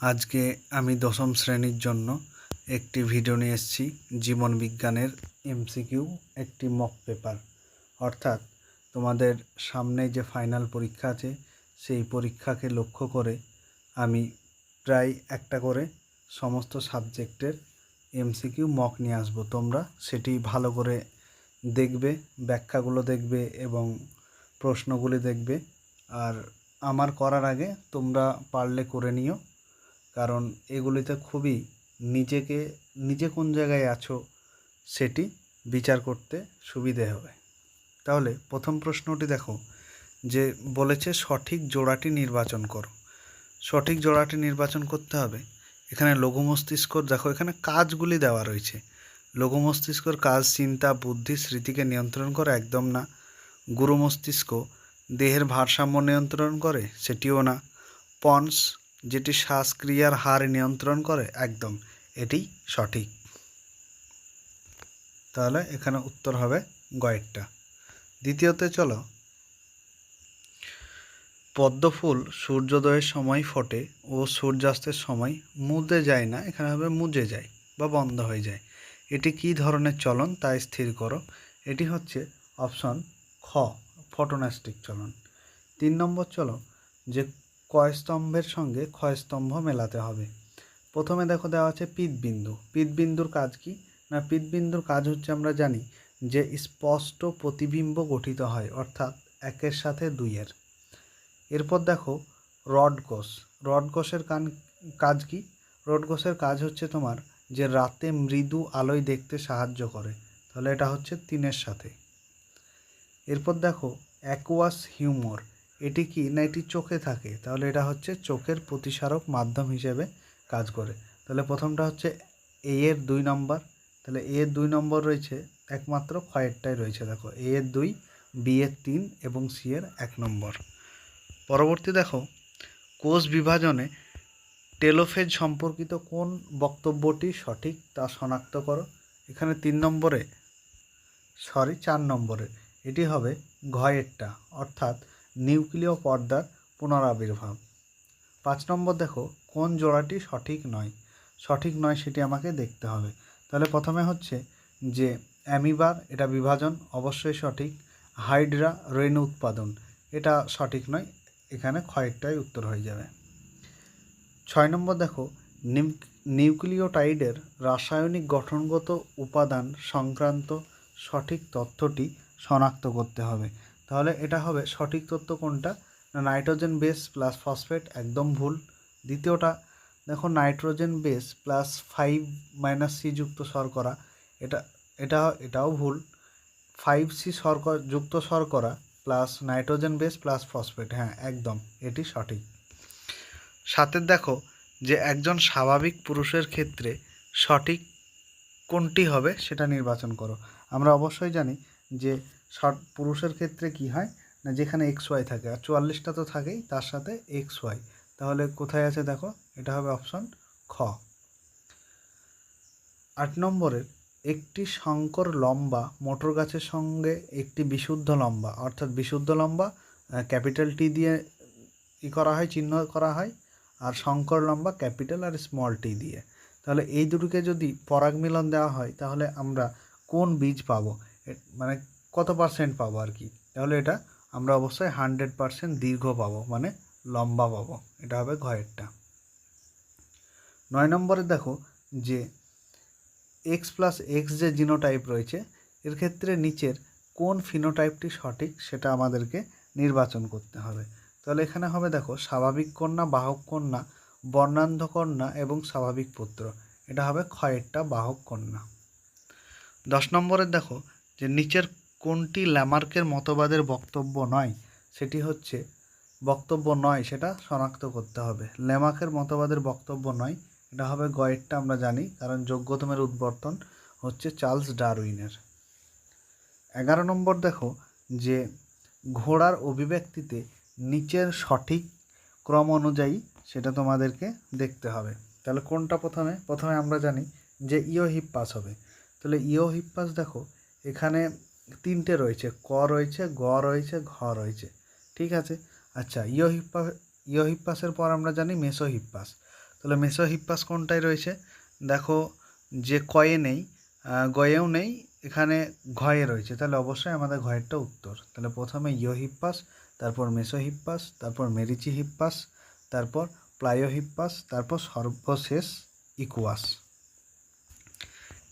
আজকে আমি দশম শ্রেণির জন্য একটি ভিডিও নিয়ে এসেছি, জীবন বিজ্ঞানের এমসিকিউ একটি মক পেপার অর্থাৎ তোমাদের সামনে যে ফাইনাল পরীক্ষা আছে, সেই পরীক্ষাকে লক্ষ্য করে আমি প্রায় একটা করে সমস্ত সাবজেক্টের এমসিকিউ মক নিয়ে আসব। তোমরা সেটি ভালো করে দেখবে, ব্যাখ্যাগুলো দেখবে এবং প্রশ্নগুলি দেখবে। আর আমার করার আগে তোমরা পারলে করে নিও। কারণ এগুলিতে খুবই নিজেকে, নিজে কোন জায়গায় আছো সেটি বিচার করতে সুবিধে হবে। তাহলে প্রথম প্রশ্নটি দেখো, যে বলেছে সঠিক জোড়াটি নির্বাচন করো। সঠিক জোড়াটি নির্বাচন করতে হবে। এখানে লঘু মস্তিষ্কর, দেখো এখানে কাজগুলি দেওয়া রয়েছে। লঘু মস্তিষ্কর, কাজ, চিন্তা, বুদ্ধি, স্মৃতিকে নিয়ন্ত্রণ করে একদম না। গুরু মস্তিষ্ক, দেহের ভারসাম্য নিয়ন্ত্রণ করে, সেটিও না। পন্স যেটি শ্বাসক্রিয়ার হার নিয়ন্ত্রণ করে, একদম, এটি সঠিক। তাহলে এখানে উত্তর হবে গয়েরটা। দ্বিতীয়তে চলো, পদ্মফুল সূর্যোদয়ের সময় ফোটে ও সূর্যাস্তের সময় মুদে যায় না, এখানে হবে মুজে যায় বা বন্ধ হয়ে যায়। এটি কী ধরনের চলন তা স্থির করো। এটি হচ্ছে অপশন খ, ফটোনাস্টিক চলন। তিন নম্বর চলো, যে কয় স্তম্ভের সঙ্গে ক্ষয়স্তম্ভ মেলাতে হবে। প্রথমে দেখো দেওয়া আছে পিতবিন্দু। পিতবিন্দুর কাজ কি? না, পিতবিন্দুর কাজ হচ্ছে আমরা জানি যে স্পষ্ট প্রতিবিম্ব গঠিত হয়, অর্থাৎ একের সাথে দুইয়ের। এরপর দেখো রডকোষ রডকোষের কান, কাজ কি? রডকোষের কাজ হচ্ছে তোমার যে রাতে মৃদু আলোয় দেখতে সাহায্য করে। তাহলে এটা হচ্ছে তিনের সাথে। এরপর দেখো অ্যাকোয়াস হিউমর এটি কি না এটি চোখে থাকে? তাহলে এটা হচ্ছে চোখের প্রতিসারক মাধ্যম হিসেবে কাজ করে। তাহলে প্রথমটা হচ্ছে এ এর দুই নম্বর। তাহলে এ দুই নম্বর রয়েছে, একমাত্র ক্ষয়েরটাই রয়েছে, দেখো। এ এর দুই বি এর তিন এবং সি এর এক নম্বর। পরবর্তী দেখো, কোষ বিভাজনে টেলোফেজ সম্পর্কিত কোন বক্তব্যটি সঠিক তা শনাক্ত করো। এখানে তিন নম্বরে, সরি, চার নম্বরে। এটি হবে ঘয়েরটা, অর্থাৎ নিউক্লিয় পর্দার পুনরাবির্ভাব। পাঁচ নম্বর দেখো, কোন জোড়াটি সঠিক নয়? সঠিক নয় সেটি আমাকে দেখতে হবে। তাহলে প্রথমে হচ্ছে যে অ্যামিবার, এটা বিভাজন, অবশ্যই সঠিক। হাইড্রা, রেণু উৎপাদন, এটা সঠিক নয়, এখানে ক্ষয়েরটাই উত্তর হয়ে যাবে। ছয় নম্বর দেখো নিউক্লিওটাইডের রাসায়নিক গঠনগত উপাদান সংক্রান্ত সঠিক তথ্যটি শনাক্ত করতে হবে। তাহলে এটা হবে সঠিক তথ্য কোনটা? না, নাইট্রোজেন বেস প্লাস ফসফেট একদম ভুল। দ্বিতীয়টা, দেখো nitrogen base plus five minus C যুক্ত শর্করা, এটা এটা, এটাও ভুল। ফাইভ সি শর্করা, যুক্ত শর্করা plus nitrogen base plus phosphate হ্যাঁ একদম, এটি সঠিক। সাথে দেখো যে একজন স্বাভাবিক পুরুষের ক্ষেত্রে সঠিক কোনটি হবে সেটা নির্বাচন করো। আমরা অবশ্যই জানি যে পুরুষের ক্ষেত্রে কি হয়? না, যেখানে এক্স ওয়াই থাকে। আর চুয়াল্লিশটা তো থাকেই, তার সাথে এক্স ওয়াই। তাহলে কোথায় আছে দেখো? এটা হবে অপশন খ। আট নম্বরের, একটি শঙ্কর লম্বা মোটর গাছের সঙ্গে একটি বিশুদ্ধ লম্বা, অর্থাৎ বিশুদ্ধ লম্বা ক্যাপিটাল টি দিয়ে ই করা হয়, চিহ্ন করা হয়, আর শঙ্কর লম্বা ক্যাপিটাল আর স্মল টি দিয়ে। তাহলে এই দুটোকে যদি পরাগ মিলন দেওয়া হয়, তাহলে আমরা কোন বীজ পাবো? মানে কত পার্সেন্ট পাবো আর কি তাহলে এটা আমরা অবশ্যই হান্ড্রেড পার্সেন্ট দীর্ঘ পাবো মানে লম্বা পাবো। এটা হবে ঘয়েরটা নয় নম্বরে দেখো যে এক্স প্লাস এক্স যে জিনোটাইপ রয়েছে, এর ক্ষেত্রে নিচের কোন ফিনোটাইপটি সঠিক সেটা আমাদেরকে নির্বাচন করতে হবে। তাহলে এখানে হবে দেখো স্বাভাবিক কন্যা, বাহক কন্যা, বর্ণান্ধ কন্যা এবং স্বাভাবিক পুত্র। এটা হবে ক্ষয়েরটা বাহক কন্যা। দশ নম্বরের দেখো যে নিচের কোনটি ল্যামার্কের মতবাদের বক্তব্য নয়, সেটি হচ্ছে, বক্তব্য নয়, সেটা শনাক্ত করতে হবে। ল্যামার্কের মতবাদের বক্তব্য নয়, এটা হবে গয়েরটা আমরা জানি, কারণ যোগ্যতমের উদ্বর্তন হচ্ছে চার্লস ডারউইনের। এগারো নম্বর দেখো, যে ঘোড়ার অভিব্যক্তিতে নিচের সঠিক ক্রম অনুযায়ী সেটা তোমাদেরকে দেখতে হবে। তাহলে কোনটা প্রথমে? প্রথমে আমরা জানি যে ইও হিপ্পাস হবে। তাহলে ইও হিপ্পাস দেখো, এখানে তিনটে রয়েছে, ক রয়েছে, গ রয়েছে, ঘ রয়েছে। ঠিক আছে? আচ্ছা ইও হিপ্পা ইও হিপ্পাসের পর আমরা জানি মেসো হিপ্পাস তাহলে মেসোহিপ্পাস কোনটায় রয়েছে? দেখো, যে কয়ে নেই গয়েও নেই, এখানে ঘয়ে রয়েছে। তাহলে অবশ্যই আমাদের ঘয়েরটা উত্তর। তাহলে প্রথমে ইয়োহিপ্পাস, তারপর মেসোহিপ্পাস, তারপর মেরিচি হিপ্পাস তারপর প্লায়োহিপ্পাস তারপর সর্বশেষ ইকুয়াস।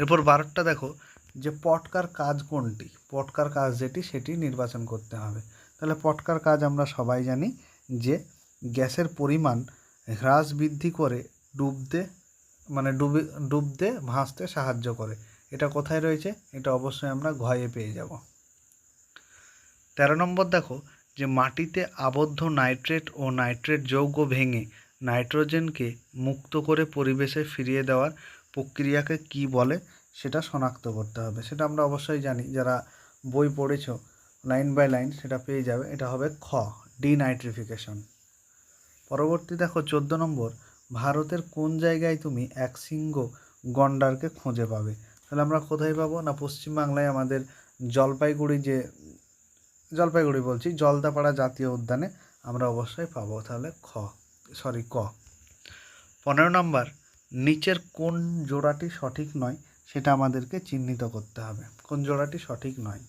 এরপর বারোটা দেখো যে পটকার কাজ কোনটি, পটকার কাজ যেটি সেটি নির্বাচন করতে হবে। তাহলে পটকার কাজ আমরা সবাই জানি যে গ্যাসের পরিমাণ হ্রাস বৃদ্ধি করে ডুবতে মানে ডুবে, ডুবতে, ভাসতে সাহায্য করে। এটা কোথায় রয়েছে? এটা অবশ্যই আমরা ঘয়ে পেয়ে যাব। তেরো নম্বর দেখো, যে মাটিতে আবদ্ধ নাইট্রেট ও নাইট্রেট যৌগ ভেঙে নাইট্রোজেনকে মুক্ত করে পরিবেশে ফিরিয়ে দেওয়ার প্রক্রিয়াকে কি বলে? সেটা শনাক্ত করতে হবে। সেটা আমরা অবশ্যই জানি, যারা বই পড়েছ, লাইন বাই লাইন সেটা পেয়ে যাবে। এটা হবে খ, ডিনাইট্রিফিকেশন। পরবর্তী দেখো, চোদ্দ নম্বর, ভারতের কোন জায়গায় তুমি এক সিংহ গন্ডারকে খুঁজে পাবে? তাহলে আমরা কোথায় পাবো? না, পশ্চিমবাংলায় আমাদের জলপাইগুড়ি যে, জলপাইগুড়ি বলছি, জলদাপাড়া জাতীয় উদ্যানে আমরা অবশ্যই পাবো। তাহলে খ সরি ক। পনেরো নম্বর, নিচের কোন জোড়াটি সঠিক নয়? সেটা আমাদেরকে চিহ্নিত করতে হবে। কোন জোড়াটি সঠিক নয়।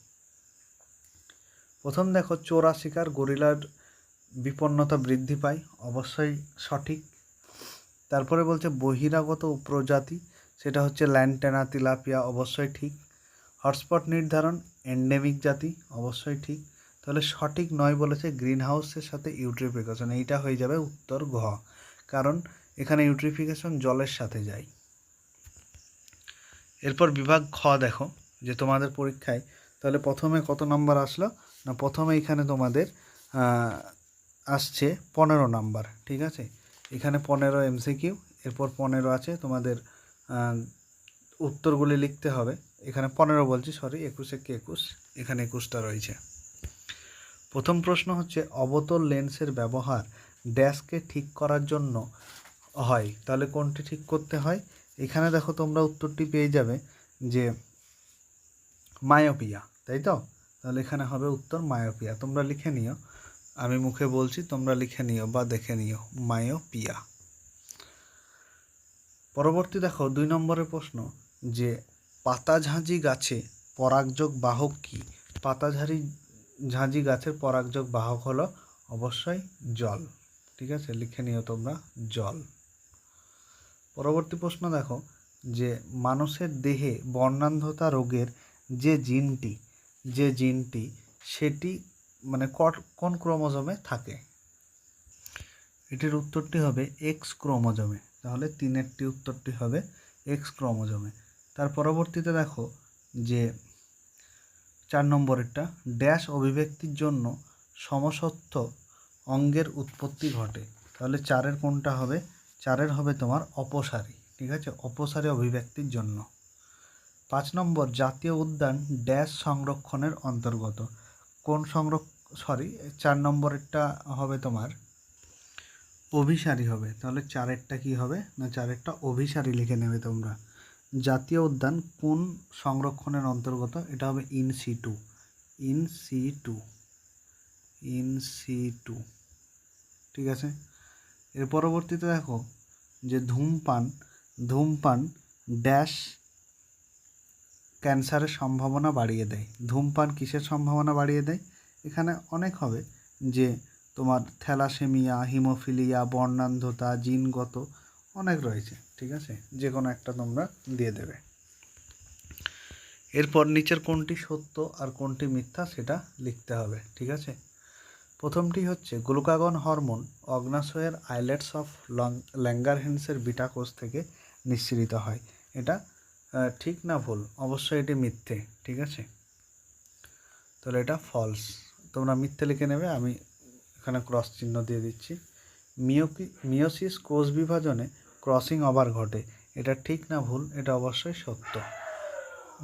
প্রথম দেখো, চোরা শিকার গরিলার বিপন্নতা বৃদ্ধি পায়, অবশ্যই সঠিক। তারপরে বলছে, বহিরাগত প্রজাতি, সেটা হচ্ছে ল্যান্টেনা, তিলাপিয়া, অবশ্যই ঠিক। হটস্পট নির্ধারণ এন্ডেমিক জাতি, অবশ্যই ঠিক। তাহলে সঠিক নয় বলেছে গ্রিন হাউসের সাথে ইউট্রিফিকেশন, এইটা হয়ে যাবে উত্তর ঘ। কারণ এখানে ইউট্রিফিকেশন জলের সাথে যায়। এরপর বিভাগ খ দেখো, যে তোমাদের পরীক্ষায়, তাহলে প্রথমে কত নাম্বার আসলো? না, প্রথমে এখানে তোমাদের আসছে পনেরো নাম্বার, ঠিক আছে? এখানে পনেরো এমসিকিউ এরপর পনেরো আছে তোমাদের উত্তরগুলি লিখতে হবে। এখানে পনেরো বলছি সরি একুশে কি একুশ? এখানে একুশটা রয়েছে। প্রথম প্রশ্ন হচ্ছে, অবতল লেন্সের ব্যবহার ড্যাশকে ঠিক করার জন্য হয়, তাহলে কোনটি ঠিক করতে হয়? এখানে দেখো তোমরা উত্তরটি পেয়ে যাবে যে মায়োপিয়া, তাই তো? তাহলে এখানে হবে উত্তর মায়োপিয়া। তোমরা লিখে নিও। আমি মুখে বলছি, তোমরা লিখে নিও বা দেখে নিও। মায়োপিয়া। পরবর্তী দেখো, দুই নম্বরের প্রশ্ন যে পাতাঝাঁঝি গাছে পরাগযোগ বাহক কি? পাতাঝাড়ি ঝাঁঝি গাছের পরাগযোগ বাহক হলো অবশ্যই জল। ঠিক আছে? লিখে নিও তোমরা জল। পরবর্তী প্রশ্ন দেখো, যে মানুষের দেহে বর্ণান্ধতা রোগের যে জিনটি যে জিনটি, সেটি মানে কোন ক্রোমোজোমে থাকে? এটির উত্তরটি হবে এক্স ক্রোমোজোমে। তাহলে তিনেরটি উত্তরটি হবে এক্স ক্রোমোজোমে। তার পরবর্তীতে দেখো যে চার নম্বরেরটা, ড্যাশ অভিব্যক্তির জন্য সমসত্ব অঙ্গের উৎপত্তি ঘটে। তাহলে চারের কোনটা হবে চারের হবে তোমার অপসারী, ঠিক আছে? অপসারী অভিব্যক্তির জন্য। পাঁচ নম্বর, জাতীয় উদ্যান ড্যাশ সংরক্ষণের অন্তর্গত। কোন সংরক্ষ, সরি, চার নম্বরেরটা হবে তোমার অভিসারী হবে। তাহলে চারেরটা কি হবে? না, চারেরটা অভিসারী লিখে নেবে তোমরা। জাতীয় উদ্যান কোন সংরক্ষণের অন্তর্গত? এটা হবে in situ in situ in situ ঠিক আছে? এর পরবর্তীতে দেখো যে ধূমপান ধূমপান ড্যাশ ক্যান্সারের সম্ভাবনা বাড়িয়ে দেয়। ধূমপান কিসের সম্ভাবনা বাড়িয়ে দেয়? এখানে অনেক হবে যে তোমার থ্যালাসেমিয়া, হিমোফিলিয়া, বর্ণান্ধতা, জিনগত অনেক রয়েছে, ঠিক আছে? যে কোনো একটা তোমরা দিয়ে দেবে। এরপর নিচের কোনটি সত্য আর কোনটি মিথ্যা সেটা লিখতে হবে, ঠিক আছে? প্রথমটি হচ্ছে গ্লুকাগন হরমোন অগ্নাশয়ের আইলেটস অফ লং, ল্যাঙ্গারহেন্সের বিটা কোষ থেকে নিঃসৃত হয়। এটা ঠিক না ভুল? অবশ্যই এটি মিথ্যে, ঠিক আছে? তাহলে এটা ফলস তোমরা মিথ্যে লিখে নেবে, আমি এখানে ক্রস চিহ্ন দিয়ে দিচ্ছি। মিওকি মিওসিস কোষ বিভাজনে ক্রসিং ওভার ঘটে। এটা ঠিক না ভুল, এটা অবশ্যই সত্য।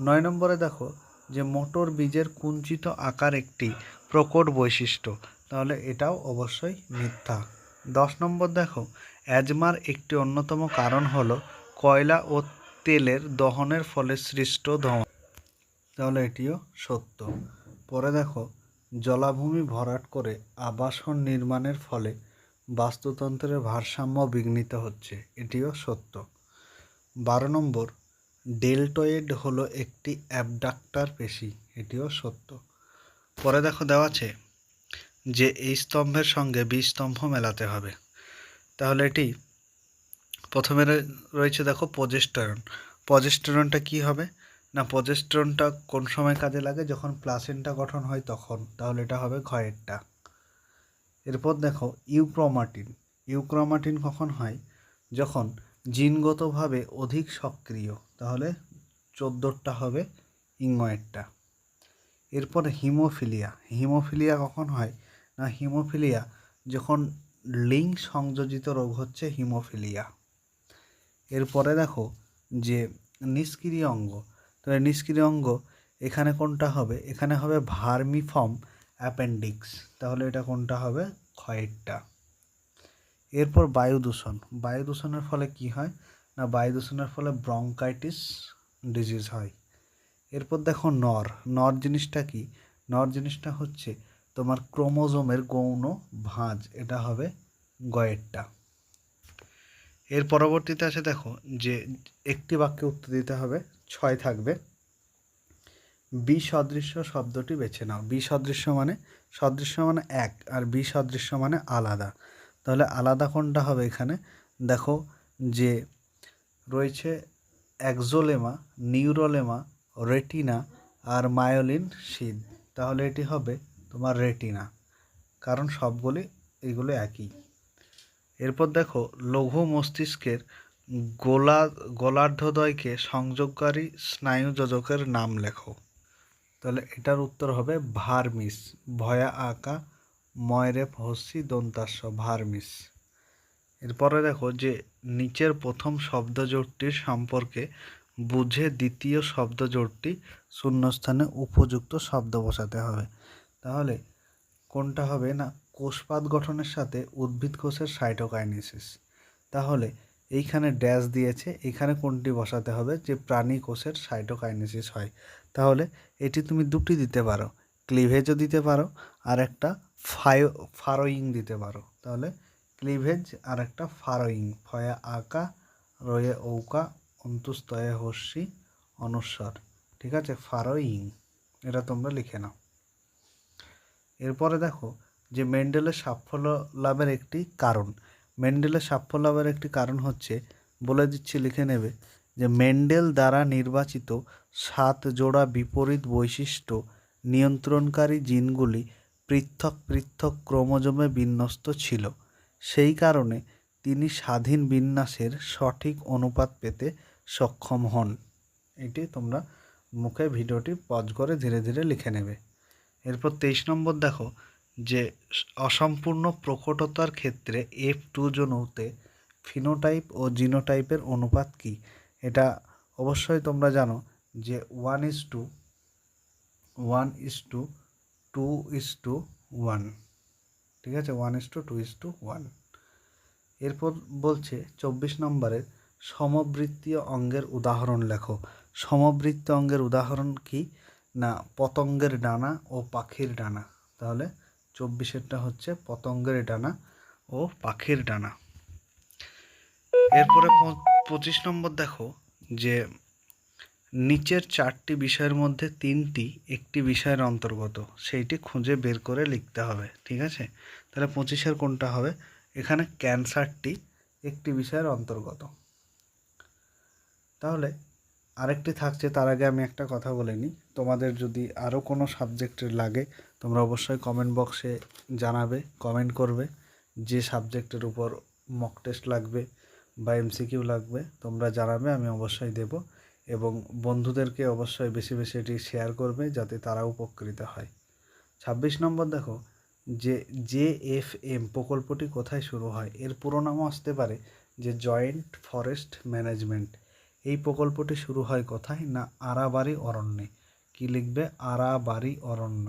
নয় নম্বরে দেখো যে মোটর বীজের কুঞ্চিত আকার একটি প্রকট বৈশিষ্ট্য। তাহলে এটাও অবশ্যই মিথ্যা। দশ নম্বর দেখো, অ্যাজমার একটি অন্যতম কারণ হলো কয়লা ও তেলের দহনের ফলে সৃষ্ট ধোঁয়া। তাহলে এটিও সত্য। পরে দেখো, জলাভূমি ভরাট করে আবাসন নির্মাণের ফলে বাস্তুতন্ত্রের ভারসাম্য বিঘ্নিত হচ্ছে, এটিও সত্য। বারো নম্বর, ডেল্টয়েড হলো একটি অ্যাবডাক্টার পেশি, এটিও সত্য। পরে দেখো দেওয়া আছে যে এই স্তম্ভের সঙ্গে বি স্তম্ভ মেলাতে হবে। তাহলে এটি প্রথমে রয়েছে দেখো পজেস্টেরন পজেস্টেরনটা কি হবে? না পজেস্টেরনটা কোন সময় কাজে লাগে? যখন প্লাসেন্টা গঠন হয় তখন। তাহলে এটা হবে ঘয়েরটা। এরপর দেখো ইউক্রোমাটিন। ইউক্রোমাটিন কখন হয়? যখন জিনগতভাবে অধিক সক্রিয়। তাহলে চোদ্দোরটা হবে ইংয়েরটা এরপরে হিমোফিলিয়া। হিমোফিলিয়া কখন হয়? না হিমোফিলিয়া, যখন লিঙ্ক সংযোজিত রোগ হচ্ছে হিমোফিলিয়া। এরপরে দেখো যে নিষ্ক্রিয় অঙ্গ তাহলে নিষ্ক্রিয় অঙ্গ এখানে কোনটা হবে? এখানে হবে ভার্মিফর্ম অ্যাপেন্ডিক্স, তাহলে এটা কোনটা হবে? ক্ষয়েরটা। এরপর বায়ু দূষণ বায়ু দূষণের ফলে কি হয়? না বায়ু দূষণের ফলে ব্রঙ্কাইটিস ডিজিজ হয়। এরপর দেখো নর নর জিনিসটা কি? নর জিনিসটা হচ্ছে তোমার ক্রোমোজোমের গৌণ ভাঁজ, এটা হবে গয়েরটা। এর পরবর্তীতে আছে দেখো যে একটি বাক্যে উত্তর দিতে হবে, ছয় থাকবে। বি সদৃশ্য শব্দটি বেছে নাও। বি সদৃশ্য মানে সদৃশ্য মানে এক আর বি সদৃশ্য মানে আলাদা। তাহলে আলাদা কোনটা হবে এখানে? দেখো যে রয়েছে অ্যাক্সোলেমা নিউরোলেমা, রেটিনা আর মায়োলিন শিদ তাহলে এটি হবে তোমার রেটিনা কারণ সবগুলি এগুলো একই। এরপর দেখো, লঘু মস্তিষ্কের গোলা, গোলার্ধদ্বয়কে সংযোগকারী স্নায়ু যোজকের নাম লেখো। তাহলে এটার উত্তর হবে ভার্মিস। ভয়া আঁকা ময়রে হস্যি, দন্তাস্য, ভার্মিস। এরপরে দেখো যে নিচের প্রথম শব্দজোটটির সম্পর্কে বুঝে দ্বিতীয় শব্দজোটটি শূন্যস্থানে উপযুক্ত শব্দ বসাতে হবে। তাহলে কোনটা হবে না? কোষপাত গঠনের সাথে উদ্ভিদ কোষের সাইটোকাইনেসিস। তাহলে এইখানে ড্যাশ দিয়েছে, এখানে কোনটি বসাতে হবে যে প্রাণী কোষের সাইটোকাইনেসিস হয়? তাহলে এটি তুমি দুটি দিতে পারো, ক্লিভেজও দিতে পারো আর একটা ফায়ো, ফারোয়িং দিতে পারো। তাহলে ক্লিভেজ আর একটা ফারোয়িং, ফয়া আকা, রয়ে ঔকা, অন্তুস্তয়ে হস্যি, অনুস্বর। ঠিক আছে? ফারোয়িং, এটা তোমরা লিখে নাও। এরপরে দেখো যে মেন্ডেলের সাফল্য লাভের একটি কারণ। মেন্ডেলের সাফল্য লাভের একটি কারণ হচ্ছে, বলে দিচ্ছি, লিখে নেবে, যে মেন্ডেল দ্বারা নির্বাচিত সাত জোড়া বিপরীত বৈশিষ্ট্য নিয়ন্ত্রণকারী জিনগুলি পৃথক পৃথক ক্রোমোজোমে বিন্যস্ত ছিল। সেই কারণে তিনি স্বাধীন বিন্যাসের সঠিক অনুপাত পেতে সক্ষম হন। এটি তোমরা মুখে ভিডিওটি পজ করে ধীরে ধীরে লিখে নেবে। এরপর তেইশ নম্বর দেখো যে অসম্পূর্ণ প্রকটতার ক্ষেত্রে এফ টু জনুতে ফিনোটাইপ ও জিনোটাইপের অনুপাত কি? এটা অবশ্যই তোমরা জানো যে one is to one is to two is to one ঠিক আছে? One is to two is to one এরপর বলছে চব্বিশ নম্বরের সমবৃত্তীয় অঙ্গের উদাহরণ লেখো। সমবৃত্ত অঙ্গের উদাহরণ কি? না, পতঙ্গের ডানা ও পাখির ডানা। তাহলে চব্বিশেরটা হচ্ছে পতঙ্গের ডানা ও পাখির ডানা। এরপরে পঁচিশ নম্বর দেখো যে নিচের চারটি বিষয়ের মধ্যে তিনটি একটি বিষয়ের অন্তর্গত, সেইটি খুঁজে বের করে লিখতে হবে, ঠিক আছে? তাহলে পঁচিশের কোনটা হবে? এখানে ক্যান্সারটি একটি বিষয়ের অন্তর্গত। তাহলে আরেকটি থাকছে, তার আগে আমি একটা কথা বলে নিই। তোমাদের যদি আরও কোনো সাবজেক্টের লাগে, তোমরা অবশ্যই কমেন্ট বক্সে জানাবে কমেন্ট করবে যে সাবজেক্টের উপর মক টেস্ট লাগবে বা এমসিকিউ লাগবে, তোমরা জানাবে, আমি অবশ্যই দেব এবং বন্ধুদেরকে অবশ্যই বেশি বেশি এটি শেয়ার করবে যাতে তারা উপকৃত হয়। ছাব্বিশ নম্বর দেখো, যে জে এফ এম প্রকল্পটি কোথায় শুরু হয়? এর পুরো নামও আসতে পারে যে জয়েন্ট ফরেস্ট ম্যানেজমেন্ট এই প্রকল্পটি শুরু হয় কোথায়? না আরাবাড়ি অরণ্যে। কি লিখবে? আরাবাড়ি অরণ্য।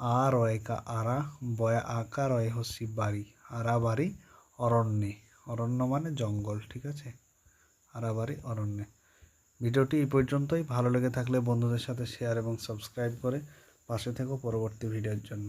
আ রয়কা আরা, বয়া আকা রয় হসি বাড়ি আরাবাড়ি অরণ্যে। অরণ্য মানে জঙ্গল, ঠিক আছে? আরাবাড়ি অরণ্যে। ভিডিওটি এই পর্যন্তই। ভালো লেগে থাকলে বন্ধুদের সাথে শেয়ার এবং সাবস্ক্রাইব করে পাশে থেকো পরবর্তী ভিডিওর জন্য।